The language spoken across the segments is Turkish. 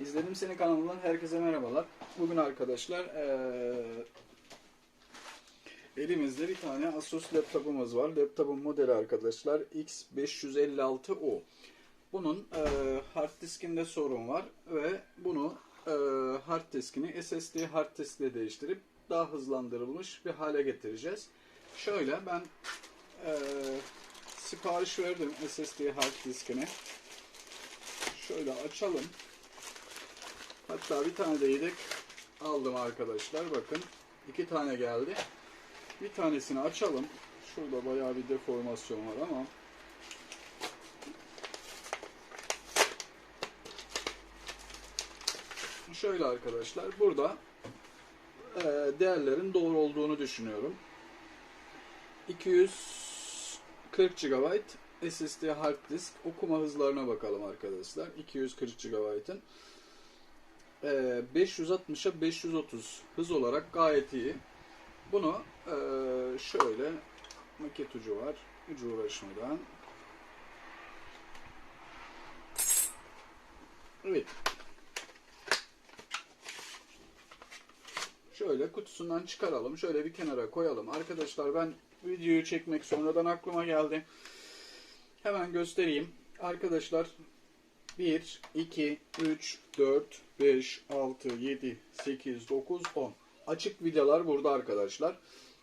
İzledim Seni kanalından herkese merhabalar. Bugün arkadaşlar eee, elimizde bir tane Asus laptopumuz var. Laptopun modeli arkadaşlar X556U. Bunun eee hard diskinde sorun var ve bunu eee hard diskini SSD hard diskle değiştirip daha hızlandırılmış bir hale getireceğiz. Şöyle ben eee, sipariş verdim SSD hard diskini. Şöyle açalım. Hatta bir tane de yedek aldım arkadaşlar. Bakın iki tane geldi. Bir tanesini açalım. Şurada bayağı bir deformasyon var ama şöyle arkadaşlar burada e, değerlerin doğru olduğunu düşünüyorum. 240 GB SSD hard disk okuma hızlarına bakalım arkadaşlar. 240 GB'ın. Ee, 560'a 530 hız olarak gayet iyi. Bunu ee, şöyle maket ucu var. Ucu uğraşmadan. Evet. Şöyle kutusundan çıkaralım. Şöyle bir kenara koyalım. Arkadaşlar ben videoyu çekmek sonradan aklıma geldi. Hemen göstereyim. Arkadaşlar 1, 2, 3, 4, 5, 6, 7, 8, 9, 10. Açık vidalar burada arkadaşlar.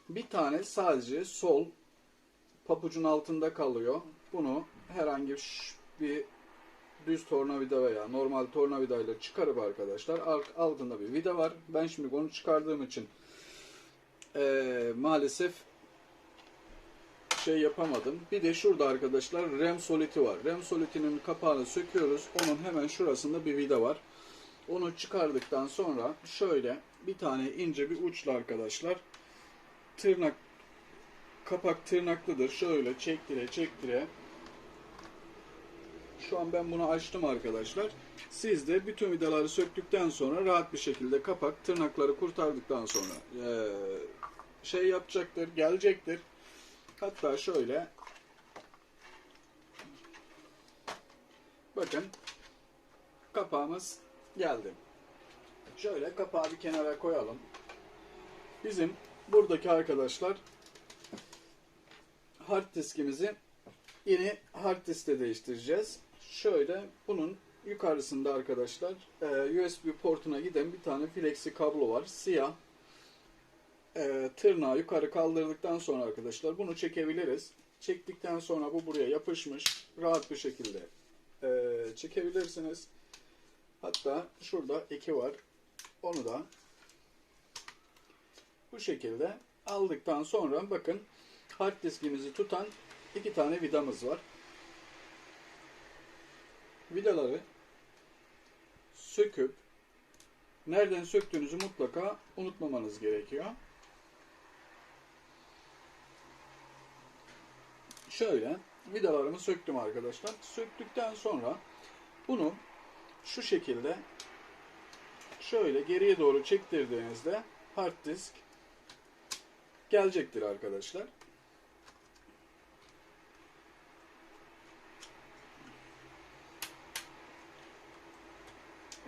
Bir tane sadece sol papucun altında kalıyor. Bunu herhangi bir düz tornavida veya normal tornavida ile çıkarıp arkadaşlar alt- altında bir vida var. Ben şimdi onu çıkardığım için eee, maalesef şey yapamadım. Bir de şurada arkadaşlar RAM soliti var. RAM solitinin kapağını söküyoruz. Onun hemen şurasında bir vida var. Onu çıkardıktan sonra şöyle bir tane ince bir uçla arkadaşlar tırnak kapak tırnaklıdır. Şöyle çektire çektire şu an ben bunu açtım arkadaşlar. Siz de bütün vidaları söktükten sonra rahat bir şekilde kapak tırnakları kurtardıktan sonra eee, şey yapacaktır, gelecektir. Hatta şöyle bakın kapağımız geldi. Şöyle kapağı bir kenara koyalım. Bizim buradaki arkadaşlar hard diskimizi yeni hard diskle değiştireceğiz. Şöyle bunun yukarısında arkadaşlar e, USB portuna giden bir tane flexi kablo var. Siyah e, tırnağı yukarı kaldırdıktan sonra arkadaşlar bunu çekebiliriz. Çektikten sonra bu buraya yapışmış. Rahat bir şekilde e, çekebilirsiniz. Hatta şurada eki var. Onu da bu şekilde aldıktan sonra bakın hard diskimizi tutan iki tane vidamız var. Vidaları söküp nereden söktüğünüzü mutlaka unutmamanız gerekiyor. Şöyle vidalarımı söktüm arkadaşlar. Söktükten sonra bunu şu şekilde şöyle geriye doğru çektirdiğinizde hard disk gelecektir arkadaşlar.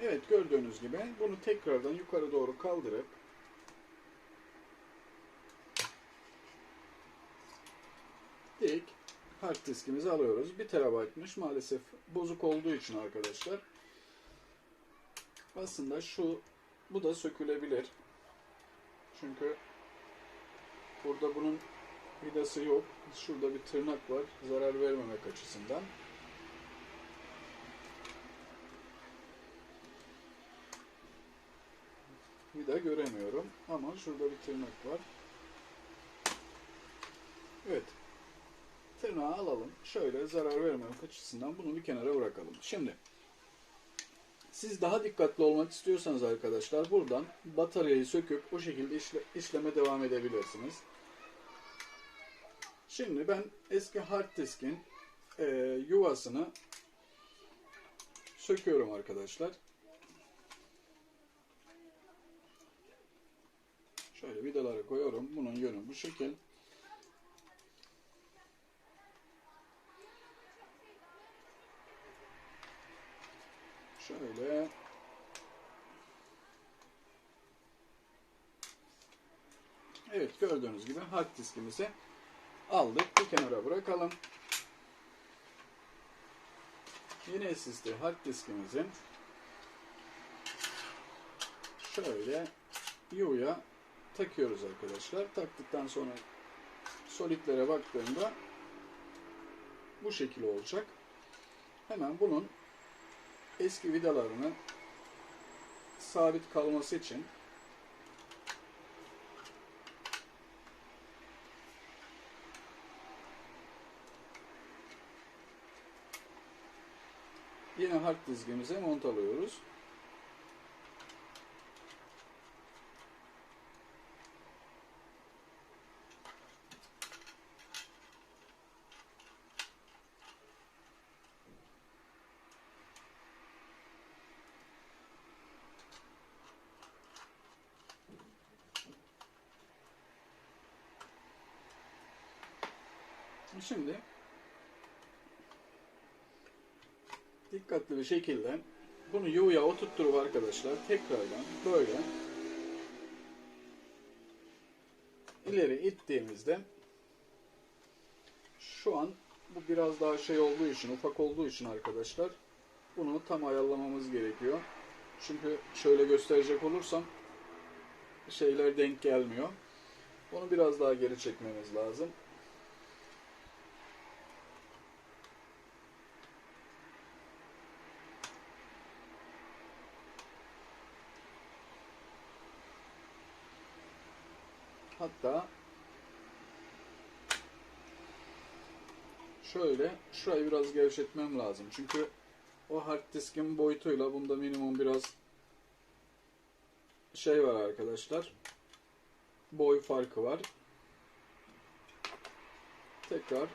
Evet gördüğünüz gibi bunu tekrardan yukarı doğru kaldırıp hard diskimizi alıyoruz. 1 terabaytmış maalesef bozuk olduğu için arkadaşlar. Aslında şu bu da sökülebilir. Çünkü burada bunun vidası yok. Şurada bir tırnak var zarar vermemek açısından. Vida göremiyorum ama şurada bir tırnak var. Evet. Tırnağı alalım. Şöyle zarar vermemek açısından bunu bir kenara bırakalım. Şimdi siz daha dikkatli olmak istiyorsanız arkadaşlar buradan bataryayı söküp o şekilde işle, işleme devam edebilirsiniz. Şimdi ben eski hard diskin e, yuvasını söküyorum arkadaşlar. Şöyle vidaları koyuyorum. Bunun yönü bu şekil. Şöyle. Evet gördüğünüz gibi hard diskimizi aldık. Bir kenara bırakalım. Yine SSD hard diskimizin şöyle Yu'ya takıyoruz arkadaşlar. Taktıktan sonra solitlere baktığımda bu şekil olacak. Hemen bunun eski vidalarını sabit kalması için yine hard diskimize montalıyoruz. Şimdi dikkatli bir şekilde bunu yuğuya oturtturup arkadaşlar tekrardan böyle ileri ittiğimizde şu an bu biraz daha şey olduğu için ufak olduğu için arkadaşlar bunu tam ayarlamamız gerekiyor. Çünkü şöyle gösterecek olursam şeyler denk gelmiyor. Onu biraz daha geri çekmemiz lazım. Hatta şöyle şurayı biraz gevşetmem lazım. Çünkü o hard diskin boyutuyla bunda minimum biraz şey var arkadaşlar. Boy farkı var. Tekrar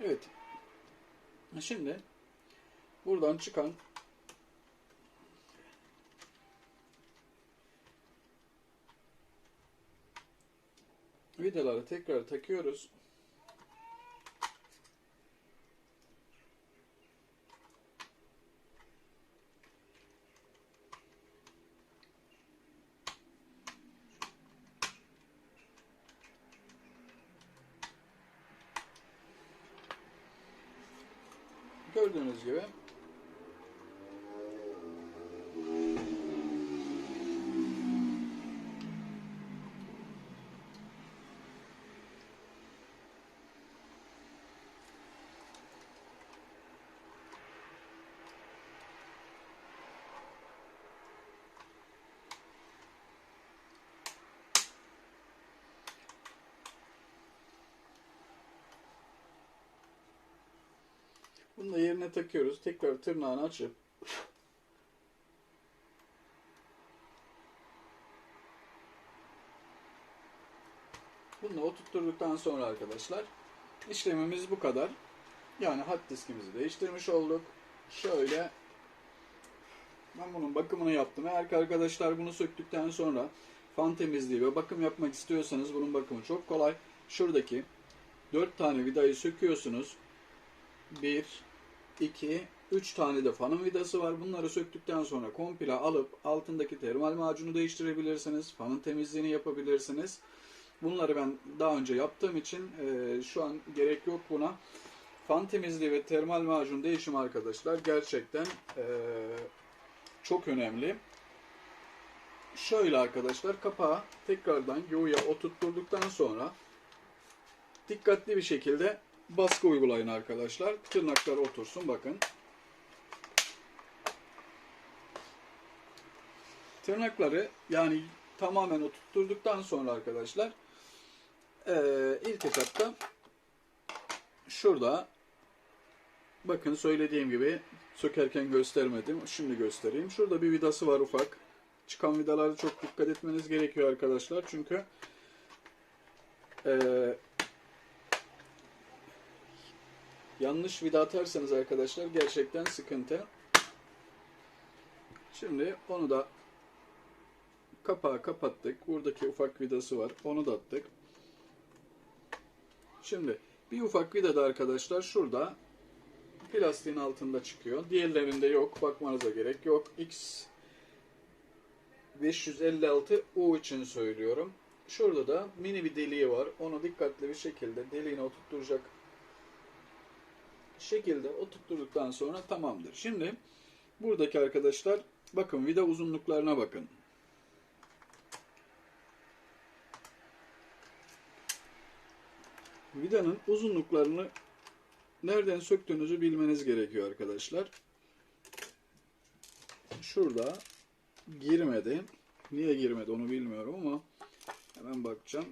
Evet. Şimdi buradan çıkan vidaları tekrar takıyoruz. Gördüğünüz gibi Bunu da yerine takıyoruz. Tekrar tırnağını açıp Bunu oturtturduktan sonra arkadaşlar işlemimiz bu kadar. Yani hard diskimizi değiştirmiş olduk. Şöyle ben bunun bakımını yaptım. Eğer ki arkadaşlar bunu söktükten sonra fan temizliği ve bakım yapmak istiyorsanız bunun bakımı çok kolay. Şuradaki 4 tane vidayı söküyorsunuz. 1, 2, 3 tane de fanın vidası var. Bunları söktükten sonra komple alıp altındaki termal macunu değiştirebilirsiniz. Fanın temizliğini yapabilirsiniz. Bunları ben daha önce yaptığım için e, şu an gerek yok buna. Fan temizliği ve termal macun değişimi arkadaşlar gerçekten e, çok önemli. Şöyle arkadaşlar kapağı tekrardan yoğuya oturtturduktan sonra dikkatli bir şekilde baskı uygulayın arkadaşlar. Tırnaklar otursun bakın. Tırnakları yani tamamen oturtturduktan sonra arkadaşlar ee, ilk etapta şurada bakın söylediğim gibi sökerken göstermedim. Şimdi göstereyim. Şurada bir vidası var ufak. Çıkan vidalara çok dikkat etmeniz gerekiyor arkadaşlar. Çünkü ee, yanlış vida atarsanız arkadaşlar gerçekten sıkıntı. Şimdi onu da kapağı kapattık. Buradaki ufak vidası var. Onu da attık. Şimdi bir ufak vida da arkadaşlar şurada plastiğin altında çıkıyor. Diğerlerinde yok. Bakmanıza gerek yok. X 556 U için söylüyorum. Şurada da mini bir deliği var. Onu dikkatli bir şekilde deliğine oturtturacak şekilde oturtturduktan sonra tamamdır. Şimdi buradaki arkadaşlar bakın vida uzunluklarına bakın. Vidanın uzunluklarını nereden söktüğünüzü bilmeniz gerekiyor arkadaşlar. Şurada girmedi. Niye girmedi onu bilmiyorum ama hemen bakacağım.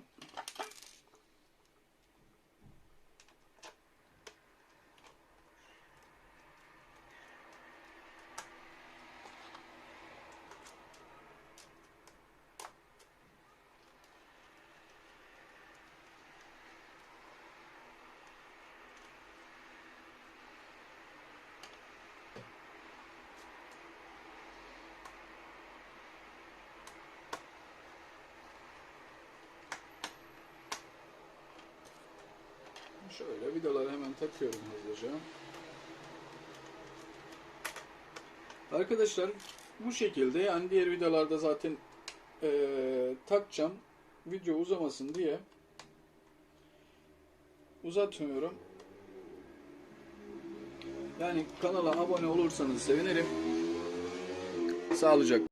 Şöyle vidaları hemen takıyorum hızlıca. Arkadaşlar bu şekilde yani diğer vidalarda zaten eee, takacağım. Video uzamasın diye uzatmıyorum. Yani kanala abone olursanız sevinirim. Sağlıcakla.